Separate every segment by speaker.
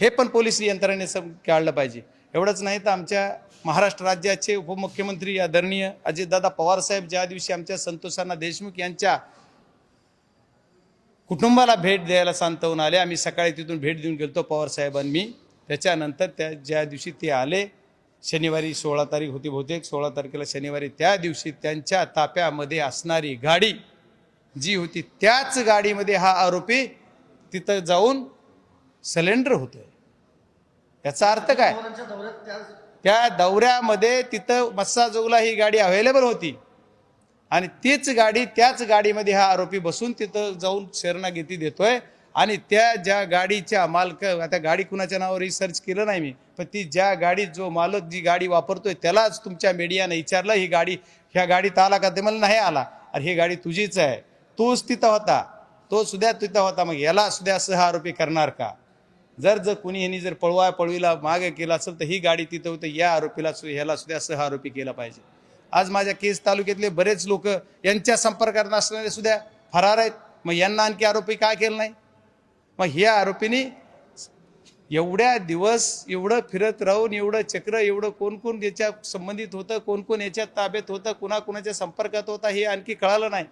Speaker 1: हे पण पोलीस यंत्रणेने सम काढलं पाहिजे. एवढंच नाही तर आमच्या महाराष्ट्र राज्याचे उपमुख्यमंत्री आदरणीय अजितदादा पवारसाहेब ज्या दिवशी आमच्या संतोषांना देशमुख यांच्या कुटुंबाला भेट द्यायला सांतवून आले आम्ही सकाळी तिथून भेट देऊन गेलो पवारसाहेबांनी मी त्याच्यानंतर त्या ज्या दिवशी ते आले शनिवारी सोळा तारीख होती बहुतेक सोळा तारखेला शनिवारी त्या दिवशी त्यांच्या ताप्यामध्ये असणारी गाडी जी होती त्याच गाडीमध्ये हा आरोपी तिथं जाऊन सिलेंडर होतोय. याचा अर्थ काय? त्या दौऱ्यामध्ये तिथं मस्साजोगला ही गाडी अवेलेबल होती. आणि तीच गाडी त्याच गाडीमध्ये हा आरोपी बसून तिथं जाऊन शरणागती देतोय. आणि त्या ज्या गाडीच्या मालक आता गाडी कुणाच्या नावावर रिसर्च केलं नाही मी पण ती ज्या गाडी जो मालक जी गाडी वापरतोय त्यालाच तुमच्या मीडियाने विचारलं ही गाडी ह्या गाडीत आला का? ते मला नाही आला. अरे ही गाडी तुझीच आहे. तोच तिथं होता. तो सुद्धा तिथं होता. मग याला सुद्धा असं हा आरोपी करणार का? जर जर कुणी यांनी जर पळवा पळवीला मागे केला असेल तर ही गाडी तिथं होतं या आरोपीला सु- ह्याला सुद्धा सह आरोपी केला पाहिजे. आज माझ्या केस तालुक्यातले बरेच लोक यांच्या संपर्कात नसणारे सुद्धा फरार आहेत. मग यांना आणखी आरोपी काय केलं नाही? मग ह्या आरोपींनी एवढ्या दिवस एवढं फिरत राहून एवढं चक्र एवढं कोण कोण याच्या संबंधित होतं कोण कोण याच्या ताब्यात होतं कुणाकुणाच्या संपर्कात होता हे आणखी कळालं नाही.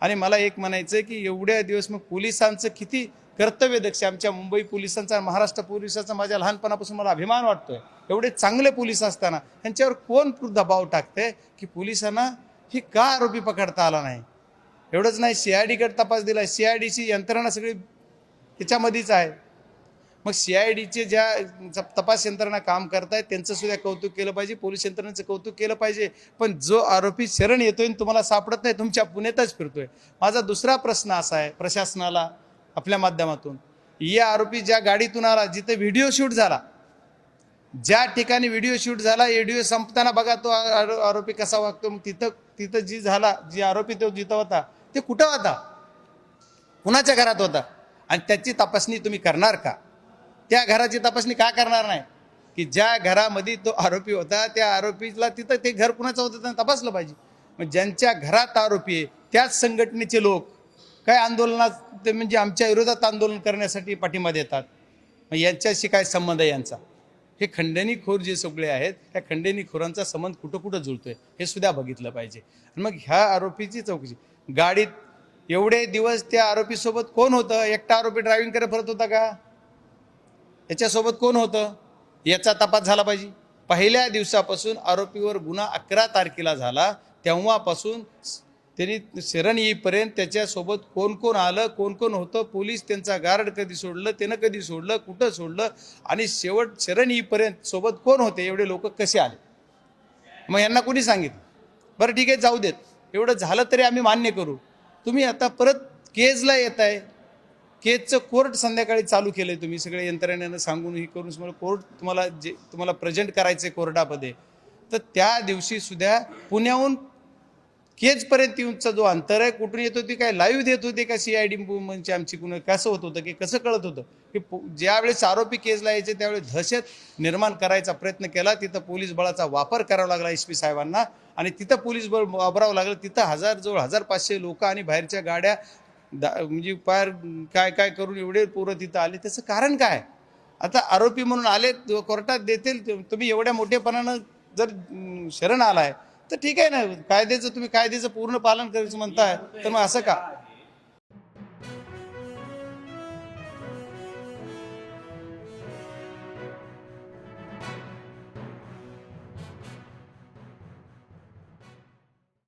Speaker 1: आणि मला एक म्हणायचं आहे की एवढ्या दिवस मग पोलिसांचं किती कर्तव्य दक्ष आमच्या मुंबई पोलिसांचा महाराष्ट्र पोलिसांचा माझ्या लहानपणापासून मला अभिमान वाटतोय. एवढे चांगले पोलीस असताना त्यांच्यावर कोण दबाव टाकते की पोलिसांना ही का आरोपी पकडता आला नाही? एवढंच नाही सी आय डीकडे तपास दिला सी आय डीची यंत्रणा सगळी त्याच्यामध्येच आहे. मग सी आय डीचे ज्या तपास यंत्रणा काम करतायत त्यांचं सुद्धा कौतुक केलं पाहिजे पोलीस यंत्रणेचं कौतुक केलं पाहिजे. पण जो आरोपी शरण येतोय आणि तुम्हाला सापडत नाही तुमच्या पुण्यातच फिरतोय. माझा दुसरा प्रश्न असा आहे प्रशासनाला आपल्या माध्यमातून. या आरोपी ज्या गाडीतून आला जिथे व्हिडिओ शूट झाला ज्या ठिकाणी व्हिडिओ शूट झाला व्हिडिओ संपताना बघा तो आरो- आरोपी कसा वागतो. मग तिथं तिथं जी झाला जी आरोपी तो जिथं होता ते कुठं होता? कुणाच्या घरात होता? आणि त्याची तपासणी तुम्ही करणार का? त्या घराची तपासणी का करणार नाही? की ज्या घरामध्ये तो आरोपी होता त्या आरोपीला तिथं ते घर कुणाचं होतं त्यांना तपासलं पाहिजे. मग ज्यांच्या घरात आरोपी आहे त्याच संघटनेचे लोक काय आंदोलनात ते म्हणजे आमच्या विरोधात आंदोलन करण्यासाठी पाठिंबा देतात? मग यांच्याशी काय संबंध आहे यांचा? हे खंडणीखोर जे सगळे आहेत त्या खंडणीखोरांचा संबंध कुठं कुठं जुळतोय हे सुद्धा बघितलं पाहिजे. आणि मग ह्या आरोपीची चौकशी. गाडीत एवढे दिवस त्या आरोपीसोबत कोण होतं? एकटा आरोपी ड्रायव्हिंग करत फिरत होता का? याच्यासोबत कोण होतं? याचा तपास झाला पाहिजे. पहिल्या दिवसापासून आरोपीवर गुन्हा अकरा तारखेला झाला. तेव्हापासून त्यांनी शरण येईपर्यंत त्याच्यासोबत कोण कोण आलं कोण कोण होतं पोलीस त्यांचा गार्ड कधी सोडलं त्यानं कधी सोडलं कुठं सोडलं आणि शेवट शरण येईपर्यंत सोबत कोण होते एवढे लोक कसे आले? मग यांना कोणी सांगितलं? बरं ठीक आहे जाऊ देत. एवढं झालं तरी आम्ही मान्य करू. तुम्ही आता परत केजला येत आहे केजचं कोर्ट संध्याकाळी चालू केलं आहे तुम्ही सगळे यंत्रणेनं सांगून हे करून तुम्हाला कोर्ट तुम्हाला जे तुम्हाला प्रेझेंट करायचं आहे कोर्टामध्ये. तर त्या दिवशी सुद्धा पुण्याहून केजपर्यंत येऊनचा जो अंतर आहे कुठून येत होती काय लाईव्ह देत होते का सी आय डी म्हणजे आमची कुणा कसं होत होतं की कसं कळत होतं की ज्यावेळेस आरोपी केजला यायचे त्यावेळेस दहशत निर्माण करायचा प्रयत्न केला तिथं पोलीस बळाचा वापर करावा लागला एस पी साहेबांना. आणि तिथं पोलीस बळ वापरावं लागलं तिथं हजार जवळ हजार पाचशे लोक आणि बाहेरच्या गाड्या दा म्हणजे पार काय काय करून एवढे पोरं तिथं आले त्याचं कारण काय? आता आरोपी म्हणून आले कोर्टात देतील तुम्ही एवढ्या मोठेपणानं जर शरण आलाय तर ठीक आहे ना. कायद्याचं तुम्ही कायद्याचं पूर्ण पालन करायचं म्हणताय तर मग असं का?